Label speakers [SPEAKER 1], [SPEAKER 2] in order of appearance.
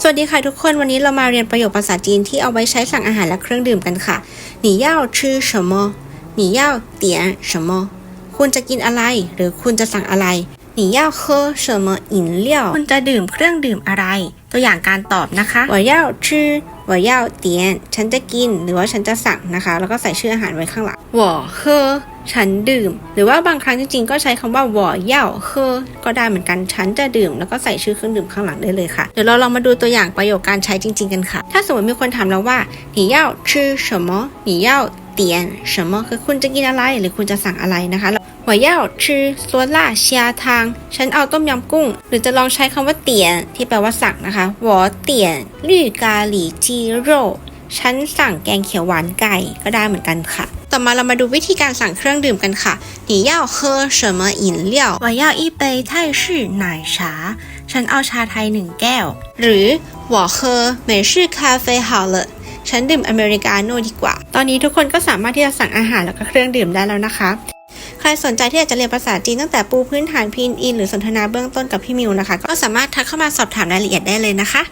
[SPEAKER 1] สวัสดีค่ะทุกคนวันนี้เรามาเรียนประโยคภาษาจีนที่เอาไว้ใช้สั่งอาหารและเครื่องดื่มกันค่ะ你要吃什么你要点什么คุณจะกินอะไร หรือคุณจะสั่งอะไร 你要喝什么饮料คุณจะดื่มเครื่องดื่มอะไร ตัวอย่างการตอบนะคะ我要吃我要点ฉันจะกิน หรือว่าฉันจะสั่งนะคะ แล้วก็ใส่ชื่ออาหารไว้ข้างหลัง我喝ฉันดื่ม หรือว่าบางครั้งจริงๆ ก็ใช้คำว่า我要喝ก็ได้เหมือนกัน ฉันจะดื่ม แล้วก็ใส่ชื่อเครื่องดื่มข้างหลังได้เลยค่ะ เดี๋ยวเราลองมาดูตัวอย่างประโยคการใช้จริง ๆ กันค่ะ ถ้าสมมติมีคนถามเราว่า你要吃什么你要 点什么คือคุณจะกินอะไร หรือคุณจะสั่งอะไรนะคะ我要吃酸辣虾汤ฉันเอาต้มยำกุ้ง หรือจะลองใช้คำว่าเตียนที่แปลว่าสั่งนะคะ我点绿咖喱鸡肉ฉันสั่งแกงเขียวหวานไก่ก็ได้เหมือนกันค่ะ ต่อมาเรามาดูวิธีการสั่งเครื่องดื่มกันค่ะ你要喝什么饮料我要一杯泰式奶茶ฉันเอาชาไทยหนึ่งแก้ว หรือ我喝美式咖啡好了 ฉันดื่มอเมริกาโน่ดีกว่า ตอนนี้ทุกคนก็สามารถที่จะสั่งอาหารแล้วก็เครื่องดื่มได้แล้วนะคะ ใครสนใจที่อยากจะเรียนภาษาจีนตั้งแต่ปูพื้นฐานพินอินหรือสนทนาเบื้องต้นกับพี่มิวนะคะ ก็สามารถทักเข้ามาสอบถามรายละเอียดได้เลยนะคะ